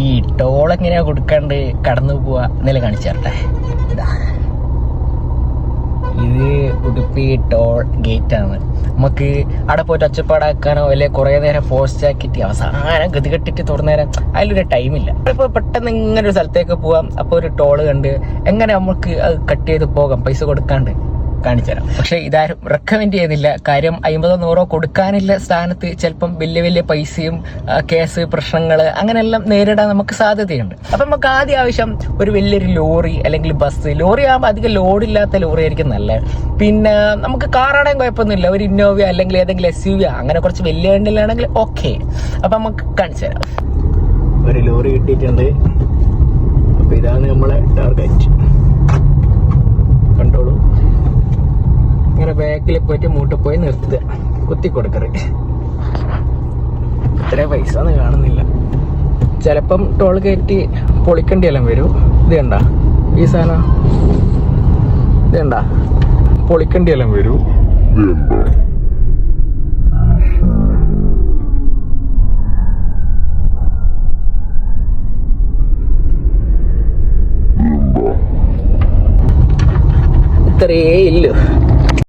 ഈ ടോൾ എങ്ങനെയാ കൊടുക്കാണ്ട് കടന്നു പോവാ എന്നല്ലേ കാണിച്ചു ഇത്. ഉടുപ്പി ടോൾ ഗേറ്റ് ആണ്. നമുക്ക് അവിടെ പോയിട്ട് ഒച്ചപ്പാടാക്കാനോ അല്ലെ കുറെ നേരം ഫോഴ്സ് ആക്കിയിട്ട് അവസാനം ഗതികെട്ടിട്ട് തുറന്നേരം അതിലൊരു ടൈമില്ല ഇപ്പോൾ പെട്ടെന്ന് ഇങ്ങനെ ഒരു സ്ഥലത്തേക്ക് പോവാം. അപ്പോൾ ഒരു ടോൾ കണ്ട് എങ്ങനെ നമുക്ക് അത് കട്ട് ചെയ്ത് പോകാം? പൈസ കൊടുക്കാണ്ട്. കാണിച്ചുതരാം. പക്ഷെ ഇതാരും റെക്കമെൻഡ് ചെയ്യുന്നില്ല. കാര്യം അമ്പതോ നൂറോ കൊടുക്കാനില്ല സ്ഥാനത്ത് ചിലപ്പം വലിയ വലിയ പൈസയും കേസ് പ്രശ്നങ്ങൾ അങ്ങനെയെല്ലാം നേരിടാൻ നമുക്ക് സാധ്യതയുണ്ട്. അപ്പം നമുക്ക് ആദ്യ ആവശ്യം ഒരു വലിയൊരു ലോറി അല്ലെങ്കിൽ ബസ് ലോറി ആകുമ്പോൾ അധികം ലോഡില്ലാത്ത ലോറി ആയിരിക്കും നല്ലത് പിന്നെ നമുക്ക് കാറാണെങ്കിൽ കുഴപ്പമൊന്നുമില്ല. ഒരു ഇന്നോവ അല്ലെങ്കിൽ ഏതെങ്കിലും എസ് യു വി അങ്ങനെ കുറച്ച് വലിയ വണ്ടിയിലാണെങ്കിൽ ഓക്കെ അപ്പം നമുക്ക് കാണിച്ചു തരാം. ഒരു ലോറി കിട്ടിയിട്ടുണ്ട്. അപ്പോൾ ഇതാണ് നമ്മളെ ടാർഗറ്റ് ഇങ്ങനെ ബാക്കിൽ പോയിട്ട് മൂട്ട് പോയി നിർത്തുക. കുത്തി കൊടുക്കറ് ഇത്ര പൈസ ഒന്നും കാണുന്നില്ല. ചിലപ്പം ടോൾ കയറ്റി പൊളിക്കേണ്ടി എല്ലാം വരും. ഇത് കണ്ട? ഈ സാധനം? ഇത് കണ്ട? പൊളിക്കേണ്ടി എല്ലാം വരും. ഇത്രയേ ഇല്ലു.